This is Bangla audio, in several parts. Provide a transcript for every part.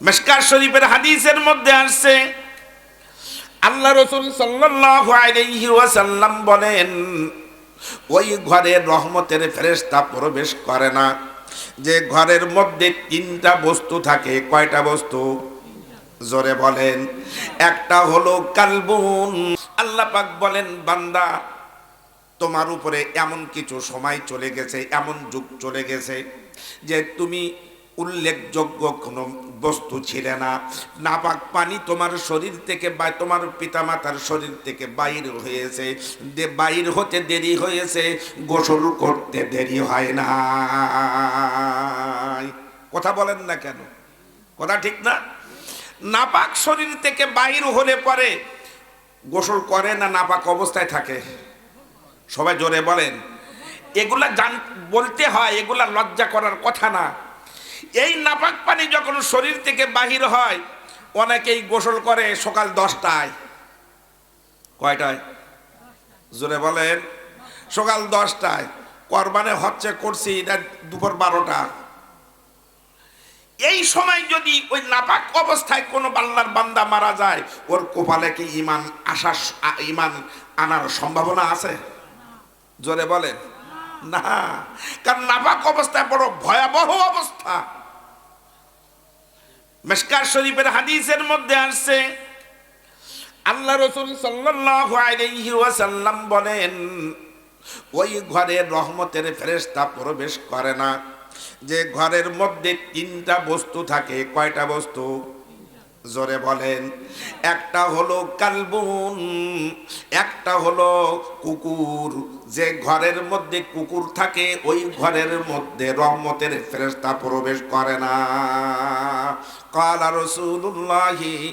মেশকার শরীফের হাদিসের মধ্যে আসছে, আল্লাহ রসুল ওয়াসাল্লাম বলেন, ওই ঘরে রহমতের ফেরেশতা প্রবেশ করে না। যে ঘরের মধ্যে তিনটা বস্তু থাকে, কয়টা বস্তু? জোরে বলেন, একটা হলো কালবুন। আল্লাহ পাক বলেন, বান্দা, তোমার উপরে এমন কিছু সময় চলে গেছে, এমন যুগ চলে গেছে যে তুমি উল্লেখযোগ্য কোনো বস্তু ছিলে না। নাপাক পানি তোমার শরীর থেকে বা তোমার পিতামাতার শরীর থেকে বাইর হয়েছে। যে বাইর হতে দেরি হয়েছে। গোসল করতে দেরি হয় না। কথা বলেন না কেন? কথা ঠিক না? নাপাক শরীর থেকে বাইর হলে পরে গোসল করে না নাপাক অবস্থায় থাকে? সবাই জোরে বলেন। এগুলা জান বলতে হয়, এগুলা লজ্জা করার কথা না। এই নাপাক পানি যখন শরীর থেকে বাহির হয়, অনেকেই গোসল করে সকাল দশটায়। কয়টায়? জোরে বলেন। সকাল দশটায়। করবানে হচ্ছে করছি, এটা দুপুর বারোটা। এই সময় যদি ওই নাপাক অবস্থায় কোনো বাল্লার বান্দা মারা যায়, ওর কপালে কি ইমান আসার ইমান আনার সম্ভাবনা আছে? জোরে বলেন। না। কারণ নাপাক অবস্থায় বড় ভয়াবহ অবস্থা। মেশকার শরীফের হাদিসের মধ্যে আসছে, আল্লাহ রসুল সাল্লাহ আলাইহি বলেন, ওই ঘরে রহমতের ফেরেস্তা প্রবেশ করে না। যে ঘরের মধ্যে তিনটা বস্তু থাকে, কয়টা বস্তু? জোরে বলেন, একটা হলো কালবুন, একটা হলো কুকুর। যে ঘরের মধ্যে কুকুর থাকে, ওই ঘরের মধ্যে রহমতের ফেরেস্তা প্রবেশ করে না। কালা রসুল্লাহি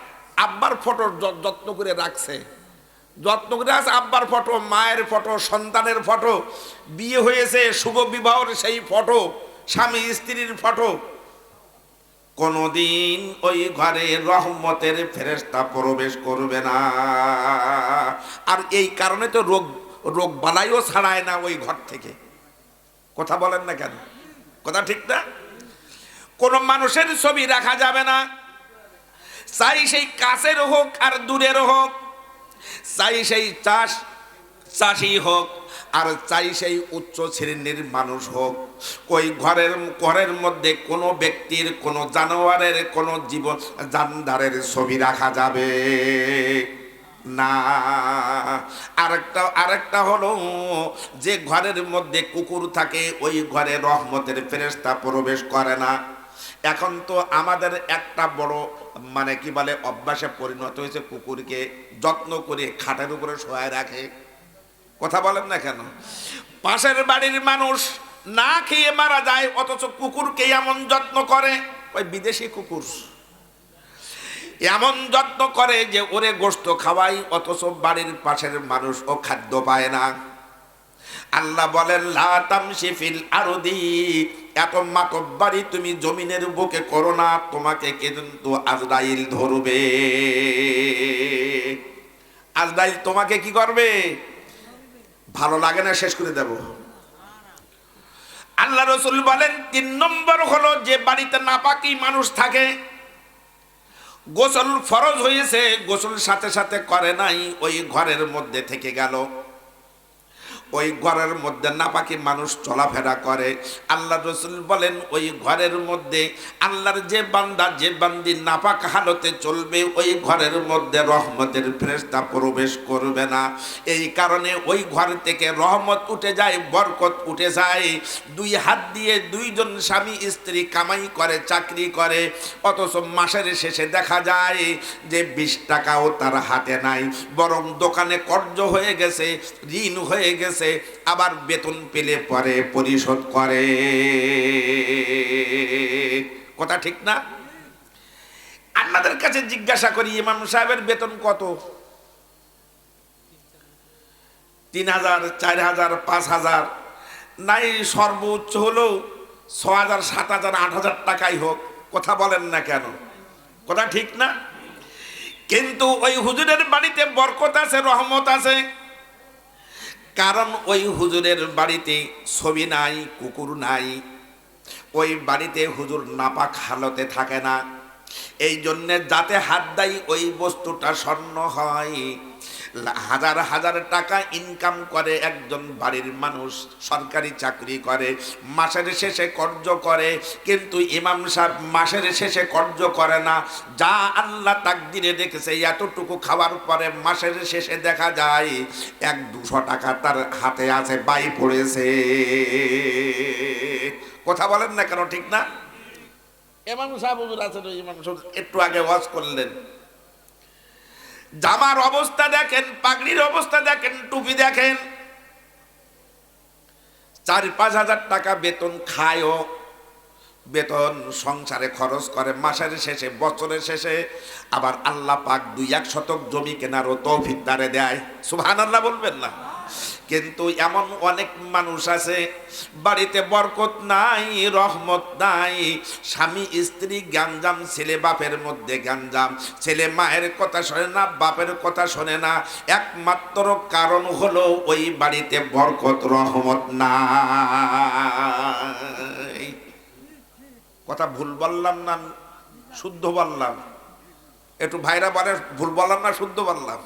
আব্বার ফটো যত্ন করে রাখছে। যত্ন করে আছে আব্বার ফটো, মায়ের ফটো, সন্তানের ফটো, বিয়ে হয়েছে, শুভ বিবাহর সেই ফটো, স্বামী স্ত্রীর ফটো। কোনদিন ওই ঘরে রহমতের ফেরেস্তা প্রবেশ করবে না। আর এই কারণে তো রোগ রোগ বালাইও ছাড়ায় না ওই ঘর থেকে। কথা বলেন না কেন? কথা ঠিক না? কোন মানুষের ছবি রাখা যাবে না। চাই সেই কাছের হোক আর দূরের হোক। চাই সেই চাষ চাষি হোক আর চাই সেই উচ্চ শ্রেণির মানুষ হোক। ওই ঘরের ঘরের মধ্যে কোনো ব্যক্তির, কোনো জানোয়ারের, কোনো জীবন জানদারের ছবি রাখা যাবে না। আরেকটা আরেকটা হলো যে ঘরের মধ্যে কুকুর থাকে, ওই ঘরে রহমতের ফেরেস্তা প্রবেশ করে না। এখন তো আমাদের একটা বড় মানে কি বলে, অভ্যাসে পরিণত হয়েছে কুকুরকে, যত্ন করে খাটের উপরে শোয়ায় রাখে। কথা বলেন না কেন? পাশের বাড়ির মানুষ না খেয়ে মারা যায়, অথচ কুকুরকে এমন যত্ন করে, ওই বিদেশি কুকুর। এমন যত্ন করে যে ওরে গোস্ত খাওয়াই অথচ বাড়ির পাশের মানুষ ও খাদ্য পায় না। আল্লাহ বলেন লাতামশিফিল আরদি এত মাতব্বারি তুমি জমিনের বুকে করো না, তোমাকে কিন্তু আজরাইল ধরবে। আজরাইল তোমাকে কি করবে? ভালো লাগে না, শেষ করে দেব। আল্লাহ রসুল বলেন, তিন নম্বর হলো যে বাড়িতে নাপাকি মানুষ থাকে, গোসল ফরজ হয়েছে, গোসল সাথে সাথে করে নাই, ওই ঘরের মধ্যে থেকে গেল। ওই ঘরের মধ্যে নাপাকি মানুষ চলাফেরা করে। আল্লাহ রসুল বলেন, ওই ঘরের মধ্যে আল্লাহর যে বান্দা, যে বান্দি নাপাক হালতে চলবে, ওই ঘরের মধ্যে রহমতের ফেরেস্তা প্রবেশ করবে না। এই কারণে ওই ঘর থেকে রহমত উঠে যায়, বরকত উঠে যায়। দুই হাত দিয়ে দুইজন স্বামী স্ত্রী কামাই করে, চাকরি করে। অথচ মাসের শেষে দেখা যায় যে বিশ টাকাও তার হাতে নাই। বরং দোকানে কর্য হয়ে গেছে, ঋণ হয়ে গেছে। আবার বেতন পেলে পরে পরিশোধ করে। কথা ঠিক না? আপনাদের কাছে জিজ্ঞাসা করি, ইমাম সাহেবের বেতন কত? তিন হাজার, চার হাজার, পাঁচ হাজার। নাই, সর্বোচ্চ হলো ছ হাজার, সাত হাজার, আট হাজার টাকাই হোক। কথা বলেন না কেন? কথা ঠিক না? কিন্তু ওই হুজুরের বাড়িতে বরকত আছে, রহমত আছে। কারণ ওই হুজুরের বাড়িতে ছবি নাই, কুকুর নাই। ওই বাড়িতে হুজুর নাপাক হালতে থাকে না। এই জন্যে যাতে হাত দেয় ওই বস্তুটা স্বর্ণ হয়। হাজার হাজার টাকা ইনকাম করে একজন বাড়ির মানুষ, সরকারি চাকরি করে, মাসের শেষে কর্য করে, কিন্তু ইমাম সাহেব মাসের শেষে কর্য করে না। যা আল্লাহ তাকদিরে দেখেছে এতটুকু খাওয়ার পরে মাসের শেষে দেখা যায়, এক দুশো টাকা তার হাতে আছে, বাই পড়েছে। কথা বলেন না কেন, ঠিক না? ইমাম সাহেব হুজুর আছেন ওই ইমাম সাহেব একটু আগে ওয়াজ করলেন। জামার অবস্থা দেখেন, পাগড়ির অবস্থা দেখেন, টুপি দেখেন। চার পাঁচ হাজার টাকা বেতন খায়ও। বেতন সংসারে খরচ করে মাসের শেষে, বছরের শেষে। আবার আল্লাহ পাক দুই এক শতক জমি কেনারও তৌফিক দারে দেয়। সুবহান আল্লাহ বলবেন না? কিন্তু এমন অনেক মানুষ আছে, বাড়িতে বরকত নাই, রহমত নাই। স্বামী, স্ত্রী, গ্যাঞ্জাম, ছেলে বাপের মধ্যে গ্যাঞ্জাম। ছেলে মায়ের কথা শোনে না, বাপের কথা শোনে না। একমাত্র কারণ হলো ওই বাড়িতে বরকত, রহমত না কথা ভুল বললাম না, শুদ্ধ বললাম? একটু ভাইরা বলে ভুল বললাম না, শুদ্ধ বললাম?